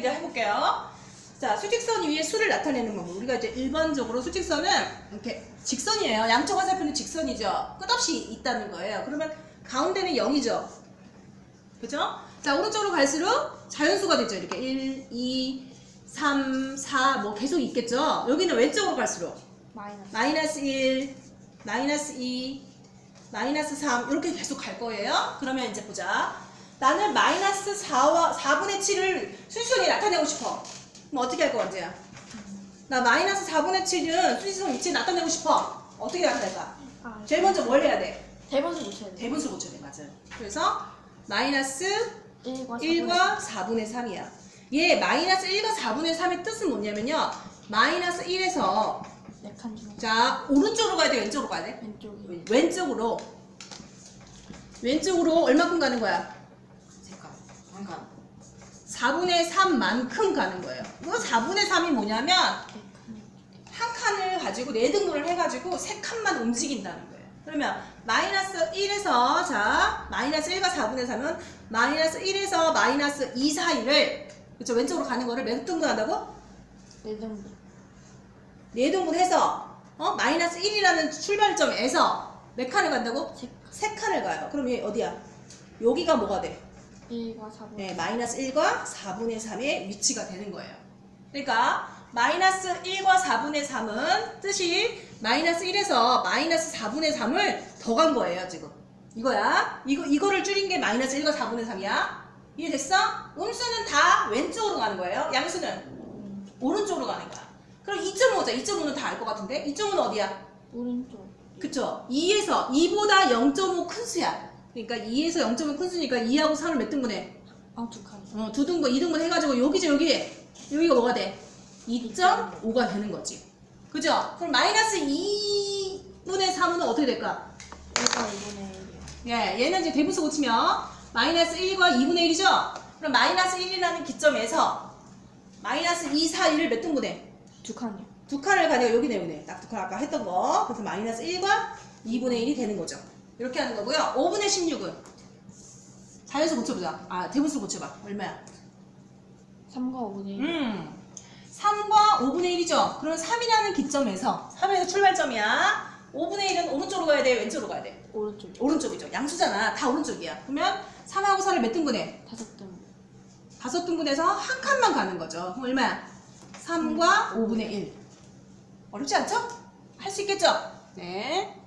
이제 해볼게요. 자, 수직선 위에 수를 나타내는 방법. 우리가 이제 일반적으로 수직선은 이렇게 직선이에요. 양쪽 화살표는 직선이죠. 끝없이 있다는 거예요. 그러면 가운데는 0이죠. 그죠? 자, 오른쪽으로 갈수록 자연수가 되죠. 이렇게 1, 2, 3, 4, 뭐 계속 있겠죠? 여기는 왼쪽으로 갈수록 마이너스 마이너스 1, 마이너스 2, 마이너스 3 이렇게 계속 갈 거예요. 그러면 이제 보자. 나는 마이너스 4와 4분의 7을 수직선이 나타내고 싶어. 그럼 어떻게 할 거야, 언제야? 나 마이너스 4분의 7은 수직선 위치 나타내고 싶어. 어떻게 나타낼까? 아 제일 먼저 뭘 해야 돼? 대번수 못 쳐야 돼 대분수 고쳐야 돼, 맞아요. 그래서 마이너스 1과 1과 4분의 3이야. 얘 마이너스 1과 4분의 3의 뜻은 뭐냐면요. 마이너스 1에서 네칸 중자 오른쪽으로 가야 돼, 왼쪽으로 가야 돼? 왼쪽이 왼쪽으로 왼쪽으로 얼마큼 가는 거야? 잠깐 잠깐 4분의 3만큼 가는 거예요. 그 4분의 3이 뭐냐면 한 칸을 가지고 네 등분을 해가지고 세 칸만 움직인다는 거예요. 그러면 마이너스 1에서 자 마이너스 1과 4분의 3은 마이너스 1에서 마이너스 2 사이를 그쵸 왼쪽으로 가는 거를 몇 등분한다고? 네등분 네 등분해서 어 마이너스 1이라는 출발점에서 몇 칸을 간다고? 세세 칸을 가요. 그럼 얘 어디야? 여기가 뭐가 돼? 1과 4분 네, 마이너스 1과 4분의 3의 위치가 되는 거예요. 그러니까 마이너스 1과 4분의 3은 뜻이 마이너스 1에서 마이너스 4분의 3을 더 간 거예요, 지금. 이거야. 이거, 이거를 줄인 게 마이너스 1과 4분의 3이야. 이해됐어? 음수는 다 왼쪽으로 가는 거예요. 양수는 오른쪽으로 가는 거야. 그럼 2.5자. 2.5는 다 알 것 같은데? 2.5는 어디야? 오른쪽 그쵸? 2에서 2보다 0.5 큰 수야. 그러니까 2에서 0.5큰 수니까 2하고 3을 몇 등분해? 아 두 칸. 어, 두 등분, 2등분 해가지고 여기죠, 여기. 여기가 뭐가 돼? 2.5가 되는 거지. 그죠? 그럼 마이너스 2분의 3은 어떻게 될까? 1과 2분의 1이요. 예, 얘는 이제 대분수 고치면 마이너스 1과 2분의 1이죠? 그럼 마이너스 1이라는 기점에서 마이너스 2, 4, 1을 몇 등분해? 두 칸이요. 두 칸을 가니까 여기네, 여기네. 딱 두 칸 아까 했던 거. 그래서 마이너스 1과 2분의 1이 되는 거죠. 이렇게 하는 거고요. 5분의 16은? 자연수 고쳐보자. 아, 대분수 고쳐봐. 얼마야? 3과 5분의 1. 음. 3과 5분의 1이죠. 그럼 3이라는 기점에서 3에서 출발점이야. 5분의 1은 오른쪽으로 가야 돼, 왼쪽으로 가야 돼. 오른쪽. 오른쪽이죠. 양수잖아. 다 오른쪽이야. 그러면 3하고 4를 몇 등분해? 다섯 등. 다섯 등분해서 한 칸만 가는 거죠. 그럼 얼마야? 3과 5분의 1. 어렵지 않죠? 할 수 있겠죠? 네.